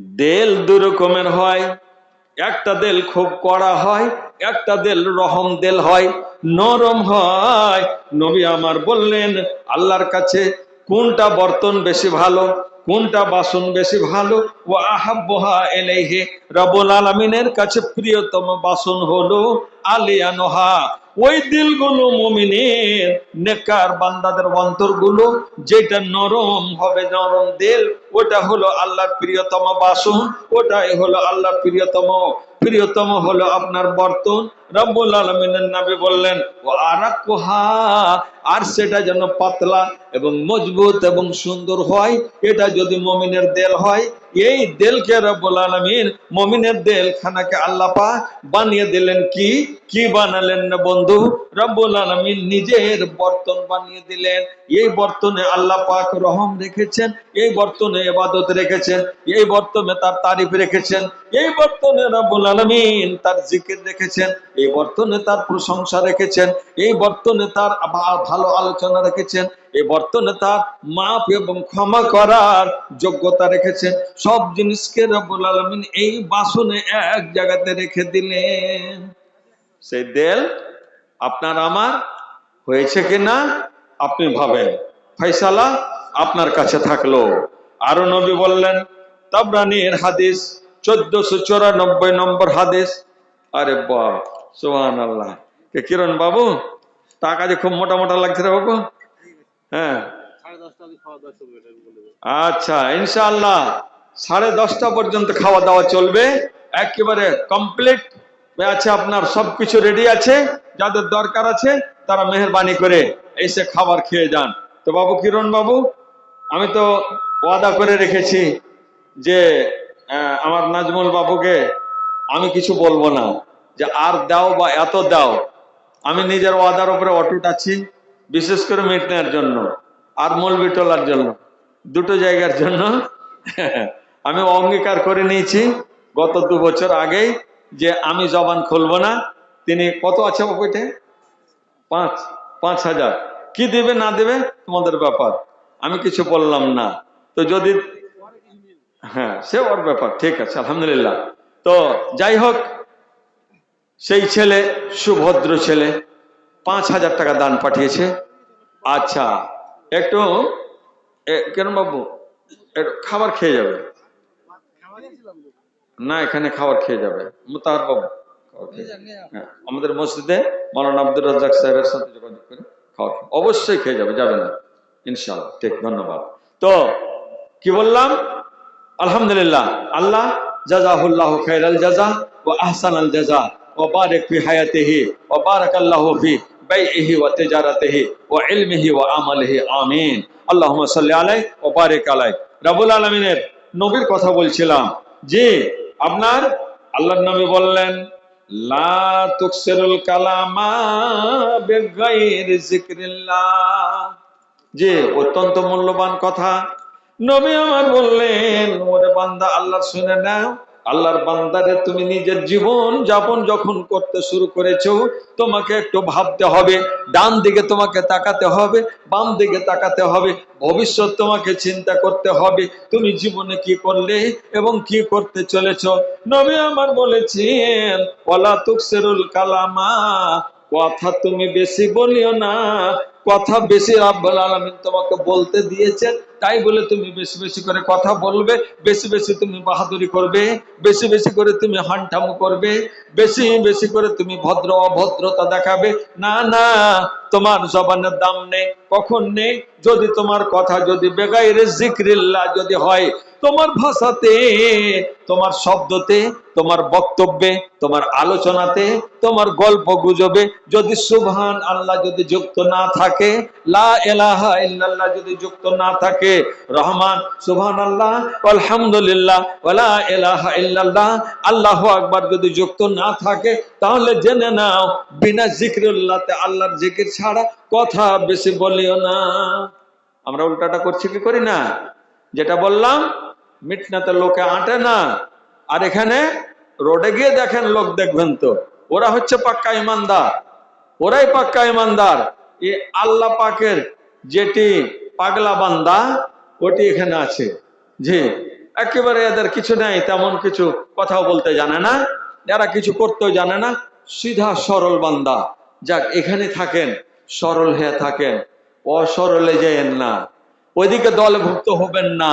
দেল দু রকমের হয়, একটা দেল খুব কড়া হয়, একটা দেল রহম দেল হয়, নরম হয়। নবী আমার বললেন, আল্লাহর কাছে কোনটা বর্তন বেশি ভালো, কোনটা বাসন বেশি ভালো? ও আহাব্বহা এলেহে রবুল আলমিনের কাছে প্রিয়তম বাসন হলো আলিয়ানোহা ওই দিলগুলো মমিনের নেকার বান্দাদের অন্তরগুলো, যেটা নরম হবে, নরম দিল, ওটা হলো আল্লাহর প্রিয়তম বাসন, ওটাই হলো আল্লাহর প্রিয়তম প্রিয়তম হলো আপনার বর্তন। রব্বুল আলমিনের নামে বললেন, ও আরাকুহা আর সেটা যেন পাতলা এবং মজবুত এবং সুন্দর হয়, এটা যদি মমিনের দেল হয় এই দেলকে রব্বুল আলমিন মমিনের দেল খানাকে আল্লাহ পা বানিয়ে দিলেন কি? কি বানালেন না বন্ধু? রব্বুল আলমিন নিজের বর্তন বানিয়ে দিলেন। এই বর্তনে আল্লাহ পাক রহম রেখেছেন, এই বর্তনে এবাদত রেখেছেন, এই বর্তনে তার তারিফ রেখেছেন, এই বর্তনে রব্বুল আলমিন তার জিকির রেখেছেন, এই বর্তনে তার প্রশংসা রেখেছেন, এই বর্তনে তার ভালো আলোচনা রেখেছেন এই বর্তনে তার মাপ এবং ক্ষমা করার যোগ্যতা রেখেছেন। সব জিনিসকে রব্বুল আলমিন এই বাসনে এক জায়গাতে রেখে দিলেন। সেই দেল আপনার আমার হয়েছে কিনা আপনি ভাবেন। ফয়সালা আপনার কাছে থাকল। আরও নবী বললেন, তাবরানির হাদিস, চোদ্দশো চৌরানব্বই নম্বর হাদিস। আরে বাহ সোহান আল্লাহ কিরণ বাবু? টাকা যে খুব মোটা মোটা লাগছে রে বাবু। হ্যাঁ। আচ্ছা ইনশাল্লাহ সাড়ে দশটা পর্যন্ত খাওয়া দাওয়া চলবে। একেবারে কমপ্লিট আছে আপনার সবকিছু রেডি আছে যাদের দরকার আছে তারা মেহরবানি করে এসে খাবার খেয়ে যান। তো বাবু কিরণ বাবু আমি তো ওয়াদা করে রেখেছি যে আমার নাজমুল বাবুকে আমি কিছু বলব না। যে আর দাও বা এত দাও আমি নিজের ওয়াদার উপরে অটুট আছি। বিশেষ করে মিটনের জন্য, আর মলবি তোলার জন্য, দুটো জায়গার জন্য। আমি অঙ্গীকার করে নিয়েছি গত দু বছর আগেই যে আমি জবান খুলব না। তিনি কত আছে বইতে পাঁচ পাঁচ হাজার। কি দেবে, না দেবে, তোমাদের ব্যাপার। আমি কিছু বললাম না। তো যদি হ্যাঁ সে ওর ব্যাপার, ঠিক আছে, আলহামদুলিল্লাহ। তো যাই হোক, সেই ছেলে, সুভদ্র ছেলে পাঁচ হাজার টাকা দান পাঠিয়েছে। আচ্ছা একটু কেন বাবু একটু খাবার খেয়ে যাবে? না এখানে খাবার খেয়ে যাবে। মুতাহার বাবু। হ্যাঁ, আমাদের মসজিদে মৌলানা আব্দুর রাজ্জাক সাহেবের সাথে যোগাযোগ করে খাওয়া অবশ্যই খেয়ে যাবে যাবে না। ইনশাআল্লাহ ঠিক ধন্যবাদ। তো কি বললাম? আলহামদুলিল্লাহ আল্লাহ জাজাহুল্লাহ খাইরাল জাজা ও আহসান আল জাজা। আল্লাহ ফি বাইহি ওয়া তিজারাতিহি ওয়া ইলমিহি ওয়া আমালিহি আমিন আল্লাহুম্মা সাল্লি আলাই ও বারিক আলাই রাব্বুল আলামিনের নবীর কথা বলছিলাম জি আপনার আল্লাহর নবী বললেন যে অত্যন্ত মূল্যবান কথা। নবী আমার বললেন, ওরে বান্দা, আল্লাহর শুনে নাও আল্লাহর বান্দারে তুমি নিজের জীবন যাপন যখন করতে শুরু করেছ, তোমাকে একটু ভাবতে হবে, ডান দিকে তোমাকে তাকাতে হবে, বাম দিকে তাকাতে হবে, ভবিষ্যৎ তোমাকে চিন্তা করতে হবে, তুমি জীবনে কি করলে এবং কি করতে চলেছ। নবী আমার বলেছেন ওলা তুকসেরুল কালামা কথা তুমি বেশি বলিও না, কথা বেশি রাব্বুল আলামিন তোমাকে বলতে দিয়েছেন তাই বলে তুমি বেশি বেশি করে কথা বলবে, বেশি বেশি তুমি বাহাদুরি করবে, বেশি বেশি করে তুমি হানঠামো করবে, বেশি বেশি করে তুমি ভদ্র অভদ্রতা দেখাবে। না না, তোমার জবানের দাম নেই, কখন নেই? যদি তোমার কথা যদি বেগাইরে জিক্রিল্লাহ যদি হয়, তোমার ভাষাতে, তোমার শব্দতে, তোমার বক্তব্যে, তোমার আলোচনাতে, তোমার গল্প গুজবে, যদি সুবহান আল্লাহ যদি যুক্ত না থাকে, লা এলাহা ইল্লাল্লাহ যদি যুক্ত না থাকে রহমান সুবহান আল্লাহ আলহামদুলিল্লাহ, ওয়ালা এলাহা ইল্লাল্লাহ, আল্লাহু আকবার যদি যুক্ত না থাকে, তাহলে জেনে নাও, বিনা জিক্রুল্লাহতে আল্লাহর জিকির ছাড়া কথা বেশি বলিও না। আমরা উল্টাটা করছি কি করি না? যেটা বললাম, মিটনাতে লোকে আঁটে না। আর এখানে রোডে গিয়ে দেখেন লোক দেখবেন তো, ওরা হচ্ছে পাক্কা ইমানদার। ওরাই পাক্কা ইমানদার। এই আল্লাহ পাকের যেটি পাগলা বান্দা, ওটি এখানে আছে। জি, একেবারে এদের কিছু নেই, তেমন কিছু কথাও বলতে জানে না। যারা কিছু করতেও জানে না, সিধা সরল বান্দা। যাক, এখানে থাকেন, সরল হয়ে থাকেন, অসরলে যেয়েন না। ওইদিকে দলভুক্ত হবেন না,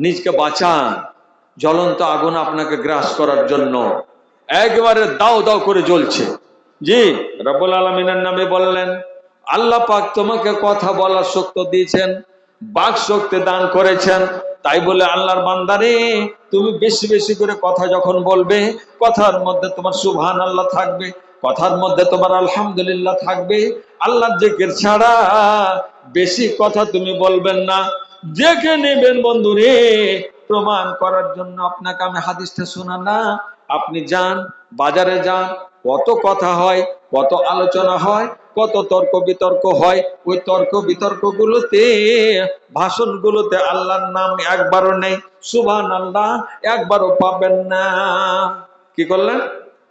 নিজকে বাঁচান। জ্বলন্ত আগুন আপনাকে গ্রাস করার জন্য। একবারে দাও দাও করে জ্বলছে। জি, রব্বুল আলমিনের নামে বললেন আল্লাহ পাক তোমাকে কথা বলার শক্তি দিয়েছেন, বাক শক্তি দান করেছেন। তাই বলে আল্লাহর বান্দারে, তুমি বেশি বেশি করে কথা যখন বলবে, কথার মধ্যে তোমার সুবহান আল্লাহ থাকবে, কথার মধ্যে তোমার আলহামদুলিল্লাহ থাকবে। আল্লাহর জিকির ছাড়া বেশি কথা তুমি বলবেন না। দেখে নেবেন বন্ধুরে, প্রমাণ করার জন্য আপনাকে আমি হাদিসটা শোনা না। আপনি যান, বাজারে যান, কত কথা হয়, কত আলোচনা হয় কত তর্ক বিতর্ক হয়, ওই তর্ক বিতর্ক গুলোতে ভাষণ গুলোতে আল্লাহর নাম একবারও নেই। সুবহান আল্লাহ একবারও পাবেন না। কি করলেন?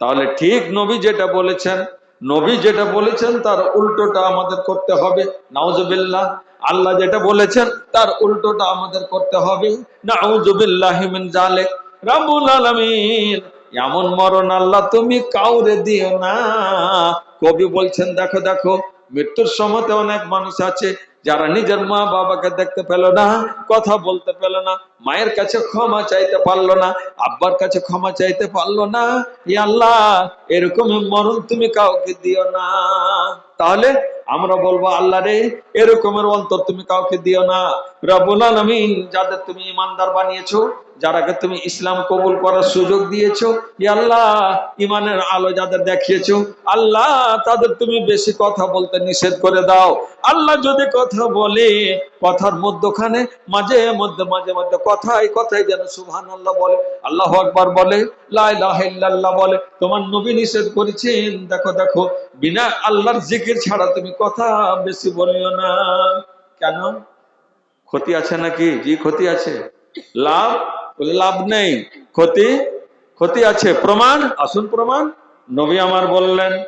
তাহলে ঠিক নবী যেটা বলেছেন, নবী যেটা বলেছেন, তার উল্টোটা আমাদের করতে হবে। নাউজুবিল্লাহ, আল্লাহ যেটা বলেছেন, তার উল্টোটা আমাদের করতে হবে। নাউজুবিল্লাহ মিন জালিক রাব্বুল আলামিন। এমন মরণ আল্লাহ তুমি কাউরে দিও না। কবি বলছেন, দেখো দেখো, মৃত্যুর সময়তে অনেক মানুষ আছে যারা নিজের মা বাবাকে দেখতে পেল না, কথা বলতে পেল না, মায়ের কাছে ক্ষমা চাইতে পারল না, আব্বার কাছে ক্ষমা চাইতে পারল না। আল্লাহ, এরকম মরণ তুমি কাউকে দিও না। তাহলে আমরা বলব, আল্লাহ রে, এরকমের অন্তর তুমি কাউকে দিও না। রব্বুল আলামিন, যাদের তুমি ইমানদার বানিয়েছো যারাকে তুমি ইসলাম কবুল করার সুযোগ দিয়েছ আল্লাহ ইমানের আলো যাদের দেখিয়েছো, আল্লাহ, তাদের তুমি বেশি কথা বলতে নিষেধ করে দাও। আল্লাহ যদি কথা বলে, কথার মধ্যখানে মাঝে মধ্যে মাঝে মধ্যে কথাই কথাই যেন সুবহান আল্লাহ বলে, আল্লাহ আকবার বলে, লা ইলাহা বলে, তোমার নবী নিষেধ করেছেন, দেখো দেখো, বিনা আল্লাহর জিকির ছাড়া তুমি কথা বেশি বলিও না। কেন? ক্ষতি আছে নাকি? জি, ক্ষতি আছে। লাভ? লাভ নেই। ক্ষতি ক্ষতি আছে। প্রমাণ? আসুন প্রমাণ। নবী আমার বললেন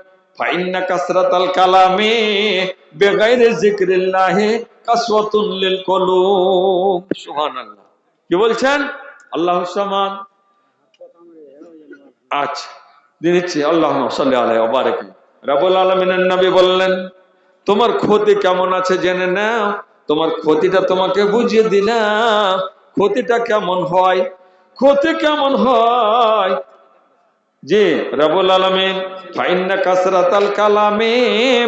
সুবহানাল্লাহ। কি বলছেন? আল্লাহ আচ্ছা দিচ্ছি। আল্লাহ রাব্বুল আলামিনের নবী বললেন, তোমার ক্ষতি কেমন আছে জেনে নাও। তোমার ক্ষতিটা তোমাকে বুঝিয়ে দিলাম। ক্ষতিটা কেমন হয়? ক্ষতি কেমন হয়? জি রবুল আলমিন, ফাইন্না কাসরাতাল কালামে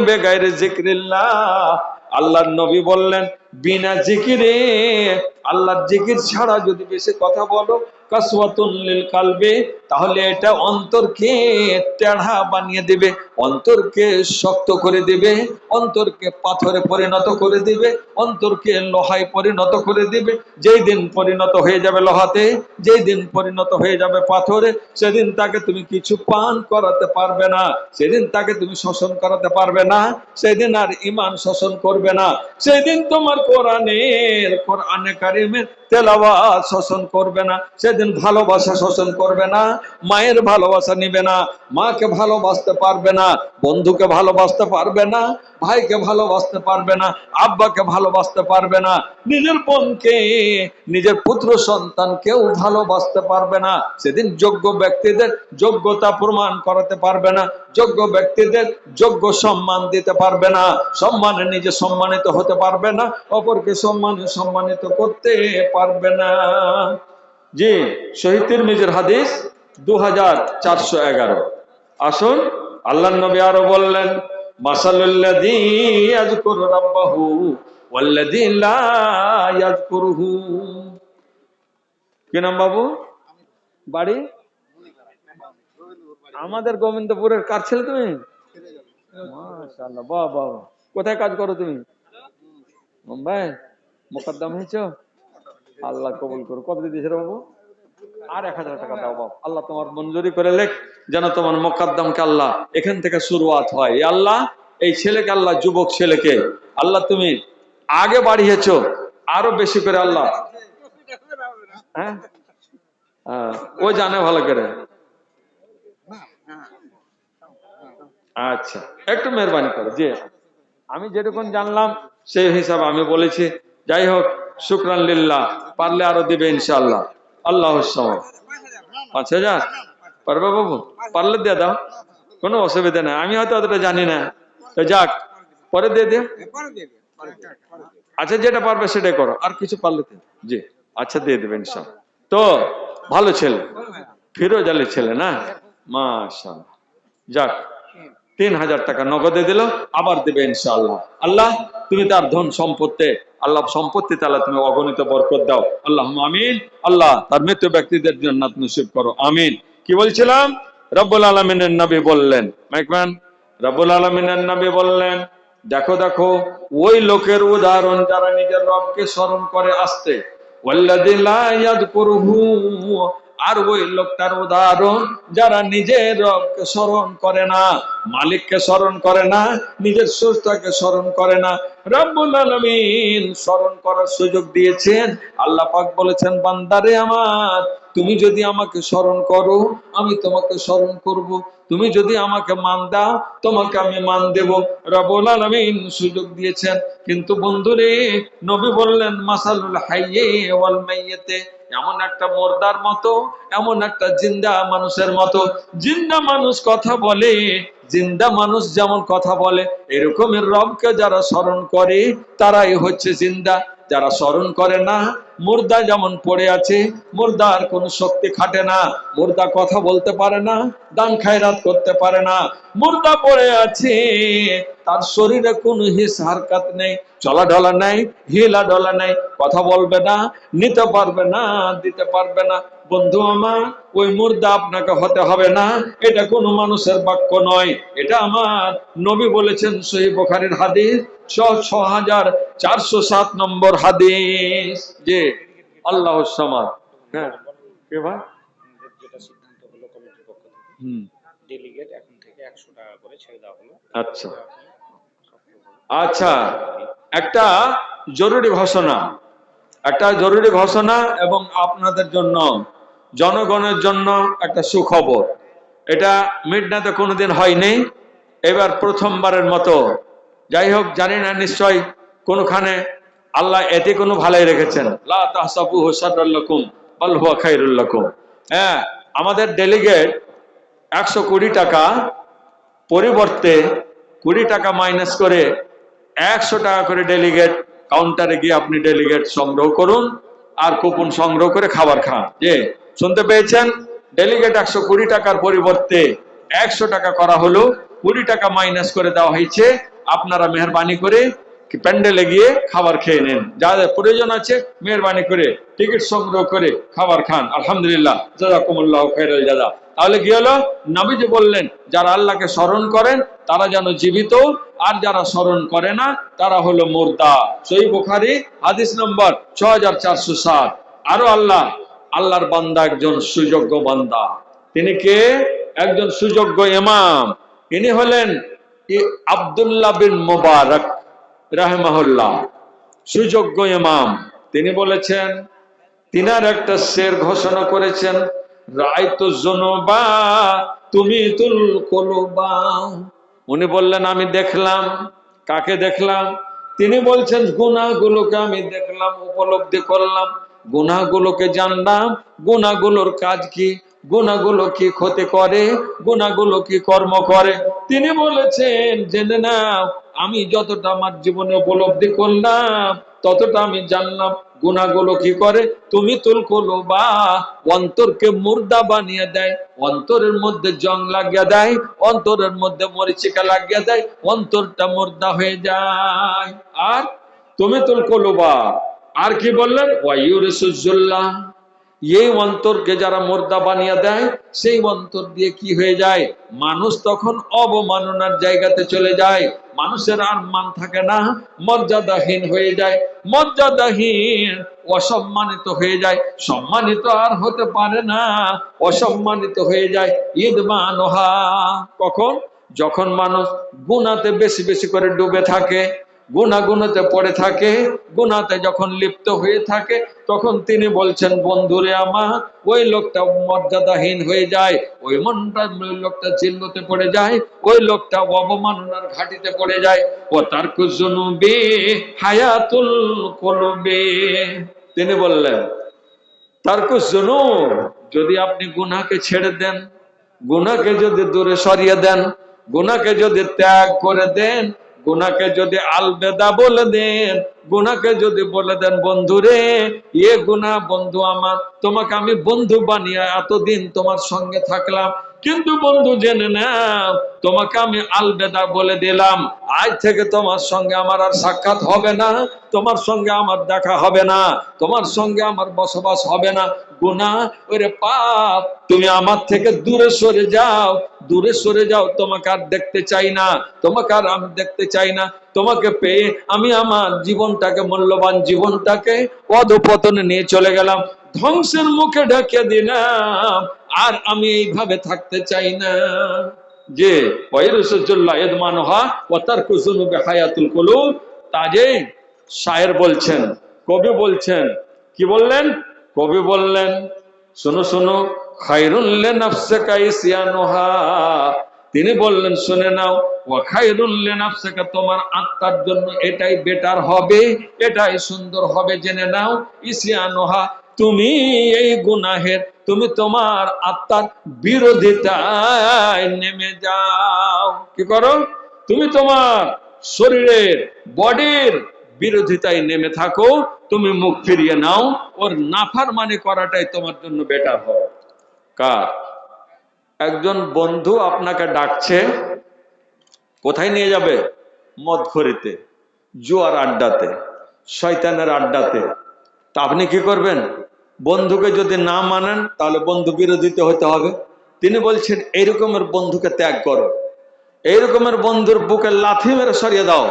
বেগাইর জিক্রিল্লাহ আল্লাহর নবী বললেন, বিনা জিকিরে, আল্লাহর জিকির ছাড়া যদি বেশি কথা বলো কাসওয়াতুন লিল কালবে, তাহলে এটা অন্তরকে টেढ़া বানিয়ে দেবে, অন্তরকে শক্ত করে দেবে, অন্তরকে পাথরে পরিণত করে দিবে, অন্তরকে লোহায় পরিণত করে দিবে। যেই দিন পরিণত হয়ে যাবে লোহাতে, যেই দিন পরিণত হয়ে যাবে পাথরে, সেদিন তাকে তুমি কিছু পান করাতে পারবে না, সেদিন তাকে তুমি শোষণ করাতে পারবে না, সেদিন আর ইমান শোষণ করবে না। সেদিন তোমার কোরআনের, কোরআনে কারিমের তেলাওয়াত শোষণ করবে না, সেদিন ভালোবাসা শোষণ করবে না, মায়ের ভালোবাসা নিবে না, মাকে ভালোবাসতে পারবে না, বন্ধুকে ভালোবাসতে পারবে না ভাইকে ভালোবাসতে পারবে না, আব্বাকে ভালোবাসতে পারবে না, নিজের বোনকে, নিজের পুত্র সন্তানকেও ভালোবাসতে পারবে না, সেদিন যোগ্য ব্যক্তিদের যোগ্যতা প্রমাণ করাতে পারবে না, যোগ্য ব্যক্তিদের যোগ্য সম্মান দিতে পারবে না, সম্মানে নিজে সম্মানিত হতে পারবে না, অপরকে সম্মানে সম্মানিত করতে পারবে না। জি, শহীদ নিজের হাদিস দু হাজার চারশো এগারো। আসুন আল্লাহ নবী আরও বললেন কি নাম বাবু? বাড়ি? আমাদের গোবিন্দপুরের কার ছেলে তুমি। কোথায় কাজ করো তুমি? মুম্বাই? মোকদ্দম হয়েছ? আল্লাহ কবুল করো কত দিয়েছে বাবু? আর এক হাজার টাকা দাও বাপ। আল্লাহ তোমার মঞ্জুরি করে লেখ যেন তোমার মোকাদ্দমকে আল্লাহ এখান থেকে শুরুয়াত হয়। এ আল্লাহ এই ছেলেকে আল্লাহ যুবক ছেলেকে। আল্লাহ তুমি আগে বাড়িয়েছো আরও বেশি করে আল্লাহ। হ্যাঁ? হ্যাঁ, ও জানে ভালো করে। আচ্ছা একটু মেহরবানি করো। জি। আমি যেটুকুন জানলাম সেই হিসাবে আমি বলেছি। যাই হোক শুক্রান লিল্লাহ পারলে আরও দিবে ইনশাল্লাহ আল্লাহ পাঁচ হাজার? পারবে বাবু? পারলে দিয়ে দাও। কোনো অসুবিধা নেই। আমি হয়তো অতটা জানি না। যাক, পরে দিয়ে দিও। আচ্ছা যেটা পারবে সেটাই করো। আর কিছু পারলে জি আচ্ছা দিয়ে দেবেন সব তো, ভালো ছেলে। ফিরোজ আলীর ছেলে না? মাশাল যাক, তিন হাজার টাকা নগদে দিল। আবার দেবে ইনশাআল্লাহ। আল্লাহ, তুমি তার ধন সম্পত্তি আল্লাহ সম্পত্তি তাহলে তুমি অগণিত বরকত দাও। আল্লাহ আমিন। আল্লাহ তার মৃত্যু ব্যক্তিদের জান্নাত নসিব করো। আমিন। কি বলছিলাম? রব্বুল আলমিনের নবী বললেন মাইকম্যান রব্বুল আলমিনের নবী বললেন, দেখো দেখো, ওই লোকের উদাহরণ যারা নিজের রবকে স্মরণ করে আসতে আর ওই লোকটার উদাহরণ যারা নিজের রবকে স্মরণ করে না, মালিককে স্মরণ করে না, নিজের স্রষ্টাকে স্মরণ করে না রব্বুল আলামিন স্মরণ করার সুযোগ দিয়েছেন। আল্লাহ পাক বলেছেন, বান্দারে আমার, তুমি যদি আমাকে স্মরণ করো, আমি তোমাকে স্মরণ করব। তুমি যদি আমাকে মান দাও, তোমাকে আমি মান দেব। রব্বুল আলামিন সুযোগ দিয়েছেন। কিন্তু বন্ধুরে, নবী বললেন, মাসালুল হাইয়ে ওয়াল মাইয়াতে, এমন একটা মোর্দার মতো এমন একটা জিন্দা মানুষের মতো। জিন্দা মানুষ কথা বলে, জিন্দা মানুষ যেমন কথা বলে, এরকমের রবকে যারা স্মরণ করে, তারাই হচ্ছে জিন্দা। যারা স্মরণ করে না, মুর্দা যেমন পড়ে আছে মুর্দার কোনো শক্তি খাটে না। মুর্দা কথা বলতে পারে না, দান খায়রাত করতে পারে না। মুর্দা পড়ে আছে, তার শরীরে কোনো হিস হারকাত নেই, চলা ঢলা নাই, হিলা ডলা নাই, কথা বলবে না, নিতে পারবে না, দিতে পারবে না। বন্ধু আমার ওই মুর্দা আপনাকে হতে হবে না এটা কোনো মানুষের বাক্য নয়। এটা আমার নবী বলেছেন সহি বোখারির হাদিস ছ ছ হাজার চারশো সাত নম্বর হাদিস। যে আল্লাহ সামাদ। হ্যাঁ কে ভাই? যেটা সিদ্ধান্ত হলো কমিটির পক্ষ থেকে। হুম। ডেলিগেট এখন থেকে একশো টাকা করে ছেড়ে দেওয়া হলো। আচ্ছা। আচ্ছা একটা জরুরি ঘোষণা। একটা জরুরি ঘোষণা এবং আপনাদের জন্য জনগণের জন্য একটা সুখবর। এটা মিডনাতে কোনোদিন হয়নি। এবার প্রথমবারের মতো। যাই হোক, জানি না, নিশ্চয় কোনখানে আল্লাহ এতে কোনো ভালোই রেখেছেন। হ্যাঁ আমাদের ডেলিগেট একশো কুড়ি টাকা পরিবর্তে কুড়ি টাকা মাইনাস করে একশো টাকা করে ডেলিগেট কাউন্টারে গিয়ে আপনি ডেলিগেট সংগ্রহ করুন আর কুপন সংগ্রহ করে খাবার খান। যে শুনতে পেয়েছেন? ডেলিগেট একশো কুড়ি টাকার পরিবর্তে একশো টাকা করা হলো। কুড়ি টাকা মাইনাস করে দেওয়া হয়েছে। আপনারা মেহরবানি করে প্যান্ডেলে গিয়ে খাবার খেয়ে নেন। যাদের প্রয়োজন আছে, মেহরবানি করে, টিকিট সংগ্রহ করে খাবার খান। আলহামদুলিল্লাহ। জাজা। তাহলে কি হলো? নবীজি বললেন, যারা আল্লাহকে স্মরণ করেন, তারা যেন জীবিত, আর যারা স্মরণ করে না, তারা হলো মোর্দা। সই বুখারি, হাদিস নম্বর ছ হাজার চারশো সাত। আরও আল্লাহ আল্লাহর বান্দা একজন সুযোগ্য বান্দা। তিনি কে? একজন সুযোগ্য ইমাম। ইনি হলেন আব্দুল্লাহ বিন মোবারক, রাহমাহুল্লাহ। সুযোগ্য ইমাম। তিনি বলেছেন, তিনার একটা শের ঘোষণা করেছেন, রায়তো জনবা তুমি তুল কলবা। উনি বললেন, আমি দেখলাম। কাকে দেখলাম? তিনি বলছেন গুণাগুলোকে আমি দেখলাম, উপলব্ধি করলাম। গুণাগুলোকে জানলাম। গুনাহগুলোর কাজ কি? গুনাহগুলো কি ক্ষতি করে? গুণাগুলো কি কর্ম করে? তিনি বলেছেন, জেনে না আমি যতটা আমার জীবনে উপলব্ধি করলাম, ততটা আমি জানলাম। গুনাহগুলো কি করে? তুমি তুল করল বা অন্তরকে মুর্দা বানিয়ে দেয়, অন্তরের মধ্যে জং লাগিয়ে দেয়, অন্তরের মধ্যে মরিচিকা লাগিয়ে দেয়, অন্তরটা মুর্দা হয়ে যায়। আর তুমি তুল বা? আর কি বললেন? ওয়াইউরসুল্লাহ এই অন্তরকে যারা মোর্দা বানিয়ে দেয়, সেই অন্তর দিয়ে কি হয়ে যায়? মানুষ তখন অবমাননার জায়গাতে চলে যায়। মানুষের আর মান থাকে না, মর্যাদাহীন হয়ে যায়। মর্যাদাহীন, অসম্মানিত হয়ে যায়। সম্মানিত আর হতে পারে না, অসম্মানিত হয়ে যায়। ঈদ মানহা কখন? যখন মানুষ গুনাতে বেশি বেশি করে ডুবে থাকে। গুনা গুনাতে পড়ে থাকে গুনাতে যখন লিপ্ত হয়ে থাকে, তখন তিনি বলছেন, বন্ধুরে আমার, ওই লোকটা মর্যাদাহীন হয়ে যায়, ওই মনটা লোকটা চিহ্নতে পড়ে যায়, ওই লোকটা অবমাননার ঘাটিতে পড়ে যায়। ও তার কুজনুবে হায়াতুল কলবে। তিনি বললেন তার শুনো যদি আপনি গুনাকে ছেড়ে দেন গুনাকে যদি দূরে সরিয়ে দেন গুনাকে যদি ত্যাগ করে দেন গুনাকে যদি আলবেদা বলে দেন, গুনাকে যদি বলে দেন বন্ধু রে এ গুনা বন্ধু আমার, তোমাকে আমি বন্ধু বানিয়ে এতদিন তোমার সঙ্গে থাকলাম কিন্তু বন্ধু, জেনে নাও, তোমাকে আমি আলবেদা বলে দিলাম। আজ থেকে তোমার সঙ্গে আমার আর সাক্ষাৎ হবে না, তোমার সঙ্গে আমার দেখা হবে না, তোমার সঙ্গে আমার বসবাস হবে না। গুনা, ওরে পাপ, তুমি আমার থেকে দূরে সরে যাও, দূরে সরে যাও, তোমাকে আর দেখতে চাই না, তোমাকে আর আমি দেখতে চাই না। তোমাকে পেয়ে আমি আমার জীবনটাকে, মূল্যবান জীবনটাকে অধপতনে নিয়ে চলে গেলাম। ধ্বংসের মুখে ঢেকে দিলাম। আর আমি এইভাবে থাকতে চাই না। যে ওয়াইরুসুল্লাহ ইদমানহা ওয়া তারকু যুনুবি হায়াতুল কুলুব। তাজে শায়ের বলছেন, কবি বলছেন, কি বললেন? কবি বললেন, শোনো শোনো নাফসিকা তিনি বললেন, শুনে নাও ও খাইরুল্লে তোমার আত্মার জন্য এটাই বেটার হবে, এটাই সুন্দর হবে, জেনে নাও, ইসিয়ানুহা তুমি এই গুনাহের, তুমি তোমার আত্মার বিরোধিতায় নেমে যাও। কি করো? তুমি তোমার শরীরের, বডির বিরোধিতায় নেমে থাকো, তুমি মুখ ফিরিয়ে নাও, ওর নাফার মানে করাটাই তোমার জন্য বেটার হবে কার? একজন বন্ধু আপনাকে ডাকছে, কোথায় নিয়ে যাবে? মদ খরিতে জুয়ার আড্ডাতে, শয়তানের আড্ডাতে। তা আপনি কি করবেন? বন্ধুকে যদি না মানেন, তাহলে বন্ধু বিরোধিতা হতে হবে। তিনি বলছেন, এইরকমের বন্ধুকে ত্যাগ করো। এই রকমের বন্ধুর বুকে লাথি মেরে সরিয়ে দাও।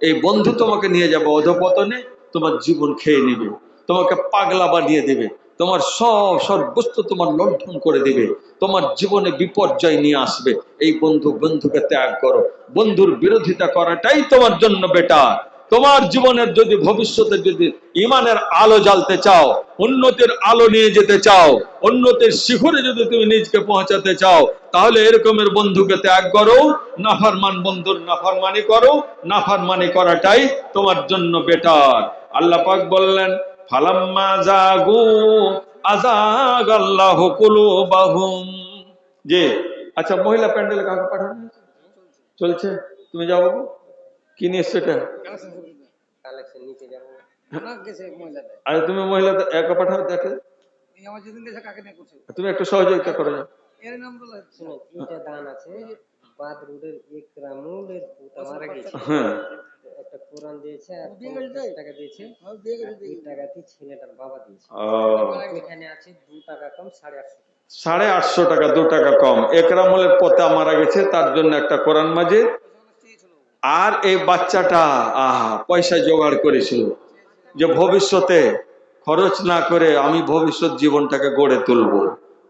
এই বন্ধু তোমাকে নিয়ে যাবে অধপতনে, তোমার জীবন খেয়ে নেবে, তোমাকে পাগলা বানিয়ে দেবে, তোমার সব সর্বস্ত তোমার লণ্ঠন করে দেবে, তোমার জীবনে বিপর্যয় নিয়ে আসবে। এই বন্ধু বন্ধুকে ত্যাগ করো। বন্ধুর বিরোধিতা করাটাই তোমার জন্য বেটার তোমার জীবনের যদি ভবিষ্যতে যদি ইমানের আলো জ্বালতে চাও, উন্নতির আলো নিয়ে যেতে চাও, উন্নতির শিখরে যদি তুমি নিজকে পৌঁছাতে চাও, তাহলে এরকমের বন্ধুকে ত্যাগ করো, নাফারমান বন্ধুর নাফারমানি করো, নাফারমানি করাটাই তোমার জন্য বেটার আল্লাহ পাক বললেন, ফালাম্মা জাগু আজাগ আল্লাহ কুলুবাহুম। যে আচ্ছা মহিলা প্যান্ডেল কাউকে পাঠানো চলছে। তুমি যাও কি নিয়ে এসছো এটা? আরে তুমি মহিলা একা পাঠাও দেখে। আমার যেদিন গেছে কাকে তুমি একটু সহযোগিতা করে এর নাম বলা দান আছে বাদ রোডের একরামুলের পুতা মারা গেছে। হ্যাঁ। একটা কোরআন দিয়েছে আর? টাকা দিয়েছে। দুই টাকাতে ছেলেটার বাবা দিয়েছে। এখানে আছে দু টাকা কম সাড়ে আটশো সাড়ে আটশো টাকা দু টাকা কম। একরামুলের পোতা মারা গেছে তার জন্য একটা কোরআন মাজিদ। আর এই বাচ্চাটা, আহা, পয়সা জোগাড় করেছিল যে ভবিষ্যতে খরচ না করে আমি ভবিষ্যৎ জীবনটাকে গড়ে তুলবো।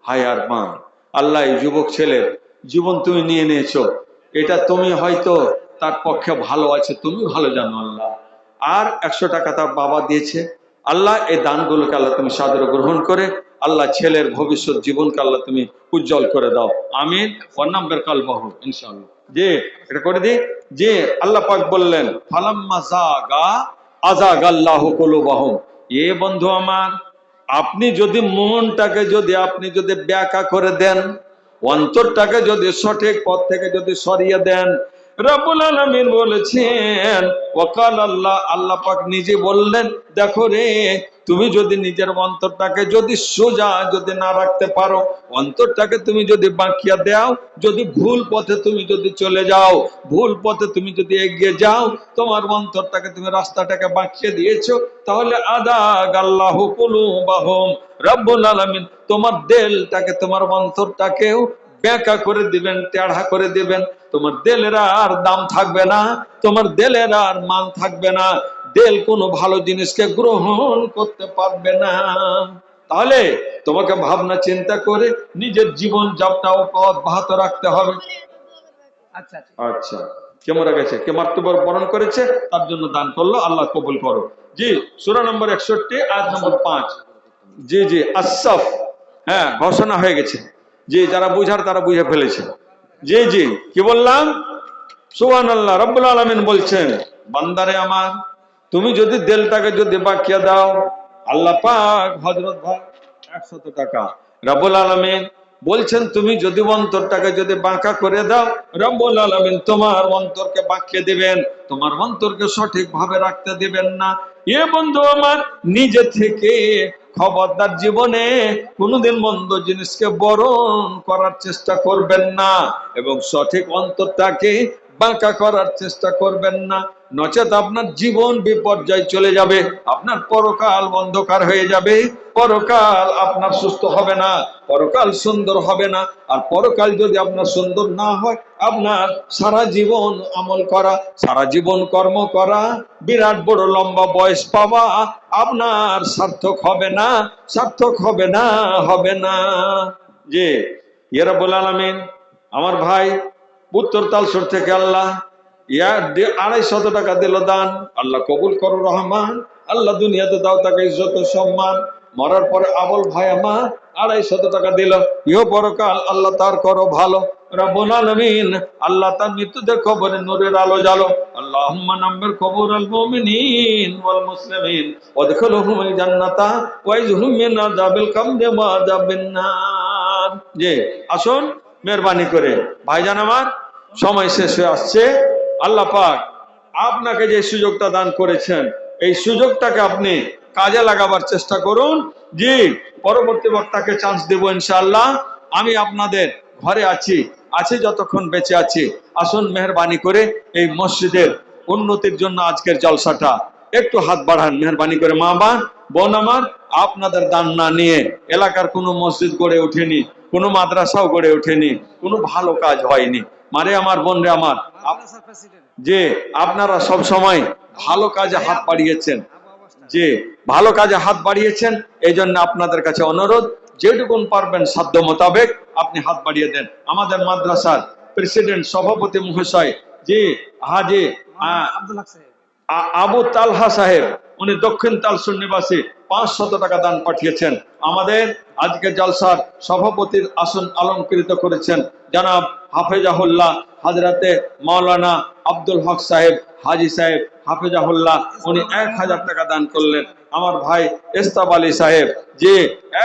হায় আর মা, আল্লাহ যুবক ছেলের জীবন তুমি নিয়ে নিয়েছো। এটা তুমি হয়তো তার পক্ষে ভালো আছে, তুমি ভালো জানো আল্লাহ। আর একশো টাকা তার বাবা দিয়েছে। আল্লাহ এই দানগুলোকে আল্লাহ তুমি সাদর গ্রহণ করে, আল্লাহ ছেলের ভবিষ্যৎ জীবনকে আল্লাহ তুমি উজ্জ্বল করে দাও। আমিন। নাম্বার কাল বাহু ইনশাআল্লাহ। যে, এটা করে দিই যে আল্লাহ পাক বললেন, ফালাম্মা জাগা আজাগ আল্লাহ কুলুবাহুম। এ বন্ধু আমার, আপনি যদি মনটাকে যদি, আপনি যদি ব্যাকা করে দেন, অন্তরটাকে যদি সঠিক পথ থেকে যদি সরিয়ে দেন, রব্বুল আলামিন বলেছেন ওকাল আল্লাহ আল্লাহ পাক নিজে বললেন, দেখো রে তুমি যদি নিজের অন্তরটাকে যদি সোজা যদি না রাখতে পারো, অন্তরটাকে তুমি যদি বাঁকিয়ে দাও, যদি ভুল পথে তুমি যদি চলে যাও, ভুল পথে তুমি যদি এগিয়ে যাও, তোমার অন্তরটাকে তুমি রাস্তাটাকে বাঁকিয়ে দিয়েছ, তাহলে আদা গাল্লাহ কুলুবাহুম। রব্বুল আলামিন তোমার দেলটাকে, তোমার অন্তরটাকেও বেঁকা করে দিবেন টেढ़া করে দিবেন। তোমার দেলের আর দাম থাকবে না, তোমার দেলের আর মান থাকবে না। দেল কোনো ভালো জিনিসকে গ্রহণ করতে পারবে না। তাহলে তোমাকে ভাবনা চিন্তা করে নিজের জীবন যাপটা অব্যাহত রাখতে হবে। আচ্ছা আচ্ছা। আচ্ছা কে মারা গেছে? কে মাতৃবর বরণ করেছে? তার জন্য দান করল আল্লাহ কবুল করো। জি সুরা নম্বর একষট্টি আয়াত নম্বর পাঁচ। জি জি আশরাফ হ্যাঁ ঘোষণা হয়ে গেছে। জি যারা বুঝার তারা বুঝে ফেলেছে। জি জি কি বললাম? সুহান আল্লাহ রব্বুল আলমিন বলছেন বান্দারে আমার তুমি যদি দেলটাকে যদি বাকিয়ে দাও, আল্লাহ পাক হজরত ভাই একশত টাকা। রাবুল আলমিন বলছেন, তুমি যদি অন্তরটাকে যদি বাঁকা করে দাও, রব্বুল আলমিন তোমার অন্তরকে বাঁকিয়ে দিবেন। তোমার অন্তরকে সঠিক ভাবে রাখতে দিবেন না। এ বন্ধু আমার, নিজে থেকে খবরদার জীবনে কোনোদিন মন্দ জিনিসকে বরণ করার চেষ্টা করবেন না। এবং সঠিক অন্তরটাকে বাঁকা করার চেষ্টা করবেন না। নচেত আপনার জীবন বিপর্যয় চলে যাবে। আপনার পরকাল অন্ধকার হয়ে যাবে। পরকাল আপনার সুস্থ হবে না। পরকাল সুন্দর হবে না। আর পরকাল যদি আপনার সুন্দর না হয়, আপনার সারা জীবন আমল করা, সারা জীবন কর্ম করা, বিরাট বড় লম্বা বয়স পাওয়া আপনার সার্থক হবে না, সার্থক হবে না হবে না। যে ইয়েরা বলে আলামিন, আমার ভাই উত্তর তালসর থেকে আল্লাহ দে- আড়াইশত টাকা দিল দান। আল্লাহ কবুল করো রহমান। আল্লাহ দুনিয়াতে দাও তাকে ইজ্জত সম্মান। মরার পরে আবল ভাই আমার আড়াইশত টাকা দিল। ইহ পরকাল আল্লাহ তার করো ভালো। রাব্বুল আল্লাহ তার মৃত্যুদের কবরে নূরের আলো জ্বালো। আল্লাহুম্মা নাম্বার কবর আল মুমিনিন ওয়াল মুসলিমিন। ওয়াদখিলহুম আল জান্নাতা ওয়াইজহুম মিন আযাবিল কামদি ওয়া আযাবিন আসুন। মেহরবানি করে। ভাইজান আমার, সময় শেষ হয়ে আসছে। আল্লাহ পাক আপনাকে যে সুযোগটা দান করেছেন, এই সুযোগটাকে আপনি কাজে লাগাবার চেষ্টা করুন। জি, পরবর্তী বক্তাকে চান্স দেব ইনশাআল্লাহ। আমি আপনাদের ঘরে আছি আছি যতক্ষণ বেঁচে আছি। আসুন মেহরবানি করে এই মসজিদের উন্নতির জন্য আজকের জলসাটা। একটু হাত বাড়ান, মেহরবানি করে। মা বা বোন আমার আপনাদের দান না নিয়ে এলাকার কোনো মসজিদ গড়ে ওঠেনি কোনো মাদ্রাসাও গড়ে ওঠেনি কোনো ভালো কাজ হয়নি। মারে আমার বোন রে আমার যে আপনারা সব সময় ভালো কাজে হাত বাড়িয়েছেন যে ভালো কাজে হাত বাড়িয়েছেন এই জন্য আপনাদের কাছে অনুরোধ যেটুকুন পারবেন সাধ্য মোতাবেক আপনি হাত বাড়িয়ে দেন। আমাদের মাদ্রাসার প্রেসিডেন্ট সভাপতি মহাশয় যে হাজি আবু তালহা সাহেব উনি দক্ষিণ তালসুর নিবাসী পাঁচশত টাকা দান পাঠিয়েছেন। আমাদের আজকে জলসার সভাপতির আসন অলঙ্কৃত করেছেন জনাব হাফেজাহুল্লাহ হাজরাতে মাওলানা আব্দুল হক সাহেব, হাজি সাহেব হাফেজাহুল্লাহ, উনি এক হাজার টাকা দান করলেন। আমার ভাই ইস্তাব আলী সাহেব, যে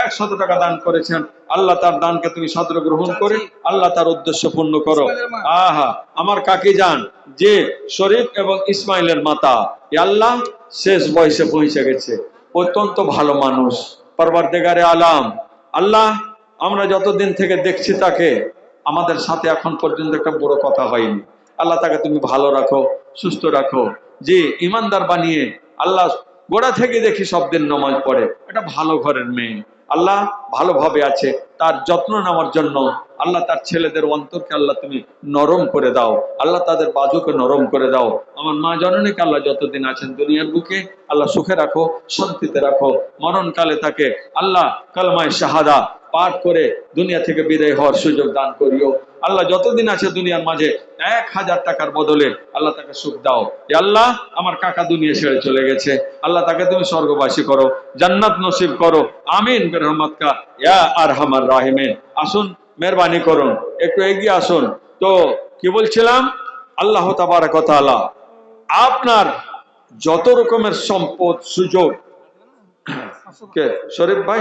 একশত টাকা দান করেছেন আল্লাহ তার দানকে তুমি সাদর গ্রহণ করে আল্লাহ তার উদ্দেশ্য পূর্ণ করো। আহা আমার কাকি যান যে শরীফ এবং ইসমাইলের মাতা আল্লাহ শেষ বয়সে পৌঁছে গেছে অত্যন্ত ভালো মানুষ। পরবর্তীকারে আলাম আল্লাহ আমরা যতদিন থেকে দেখছি তাকে আমাদের সাথে এখন পর্যন্ত একটা বড় কথা হয়নি। আল্লাহ তাকে তুমি ভালো রাখো সুস্থ রাখো। যে ইমানদার বানিয়ে আল্লাহ গোড়া থেকে দেখি সব দিন নমাজ পড়ে এটা ভালো ঘরের মেয়ে। আল্লাহ ভালোভাবে আছে। তার যত্ন নেওয়ার জন্য আল্লাহ তার ছেলেদের অন্তরকে আল্লাহ তুমি নরম করে দাও। আল্লাহ তাদের বাজুকে নরম করে দাও। আমার মা জননীকে আল্লাহ যতদিন আছেন দুনিয়ার বুকে, আল্লাহ সুখে রাখো, শান্তিতে রাখো। মরণকালে তাকে আল্লাহ কালমায় শাহাদা পাঠ করে দুনিয়া থেকে বিদায় হওয়ার সুযোগ দান করিও। আল্লাহ যতদিন আছে দুনিয়ার মাঝে এক হাজার টাকার বদলে আল্লাহ তাকে সুখ দাও। আল্লাহ, আমার কাকা দুনিয়া ছেড়ে চলে গেছে। আল্লাহ তাকে তুমি স্বর্গবাসী করো, জান্নাত নসিব করো। আমিন, বেরহমত কা। আর হামার রাহিমে আসুন, মেহরবানি করুন, একটু এগিয়ে আসুন। তো কি বলছিলাম? আল্লাহ তাবারক আপনার যত রকমের সম্পদ, সুযোগ। শরীফ ভাই?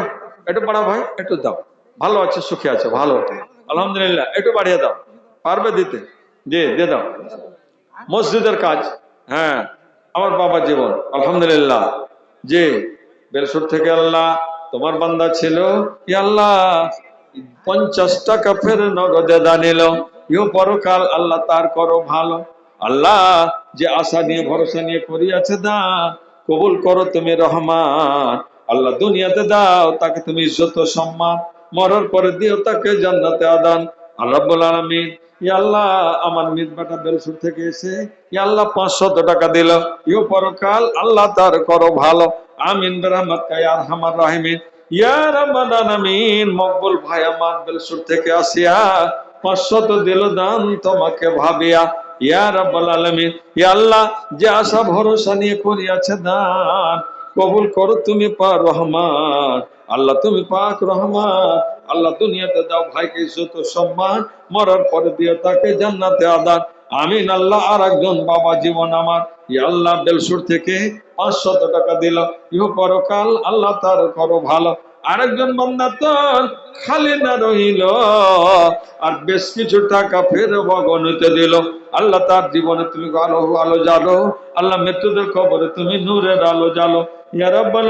একটু বাড়া ভাই, একটু দাও। ভালো আছে, সুখে আছে, ভালো আলহামদুলিল্লাহ, একটু বাড়িয়ে দাও। পারবে দিতে? দিয়ে দাও। মসজিদের কাজ? হ্যাঁ আমার বাবা জীবন, আলহামদুলিল্লাহ। যে বেলসুর থেকে আল্লাহ তোমার বান্দা ছিল? আল্লাহ, পঞ্চাশ টাকা ফের নগদে দানিল ইও পরকাল আল্লাহ তার করো ভালো। আল্লাহ, যে আশা নিয়ে, ভরসা নিয়ে করিয়াছে দা, কবুল করো তুমি রহমান। আল্লাহ দুনিয়াতে দাও, তাকে তুমি ইজ্জত সম্মান। মরার পরে দিও তাকে জান্নাতে আদান। আল্লাহ আলামিন আল্লাহ, আমার মিতবাটা বেলসুর থেকে এসে আল্লাহ পাঁচশত টাকা দিল। ইও পরকাল আল্লাহ তার করো ভালো। আমিন বেরহমত কা ইয়া আরহামার রাহিমিন। ইয়া রাব্বাল আলামিন মকবুল ভাই আমার বেলসুর থেকে আসিয়া পাঁচশত দিল দান তোমাকে ভাবিয়া, ইয়া রাব্বাল আলামিন, ইয়া আল্লাহ, যে আশা ভরসা নিয়ে করিয়াছে দান, কবুল করো তুমি পা রহমান। আল্লাহ তুমি পাক রহমান। আল্লাহ দুনিয়াতে দাও ভাইকে ইজ্জত সম্মান, মরার পরে দিয়ে তাকে জান্নাতে আদান। আমিন আল্লাহ আর একজন বাবা জীবন আমার। আল্লাহ বেলসুর থেকে পাঁচশত টাকা দিল। ইহ পরকাল আল্লাহ তার করো ভালো। আরেকজন বান্দা তো খালি না রইল, আর বেশ কিছু টাকা ফের ভগনিতে দিল। আল্লাহ তার জীবনে তুমি আলো আলো জালো আল্লাহ মৃত্যুদের খবরে তুমি নূরের আলো জালো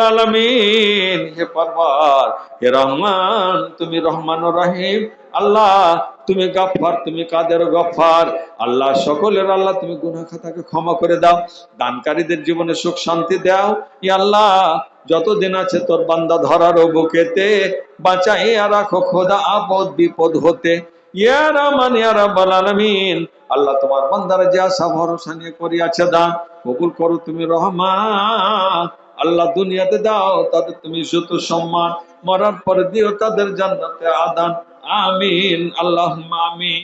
আলামিন, হে পারবার, হে রহমান, তুমি রহমান রহিম। আল্লাহ তুমি গাফফার, তুমি কাদের গফার আল্লাহ সকলের আল্লাহ, তুমি গুনাহ খাতাকে ক্ষমা করে দাও। দানকারীদের জীবনে সুখ, শান্তি দাও। ইয়া আল্লাহ, যতদিন আছে তোর বান্দা ধরার বুকেতে, বাঁচাইয়া রাখো খোদা আপদ, বিপদ হতে। আল্লাহ তোমার বান্দারা যে আশা, ভরসা নিয়ে করিয়াছে দান কবুল করো তুমি রহমান। আল্লাহ দুনিয়াতে দাও, তাদের তুমি যত সম্মান, মরার পরে দিও তাদের জান্নাতে আদান। আমিন আল্লাহ আমিন।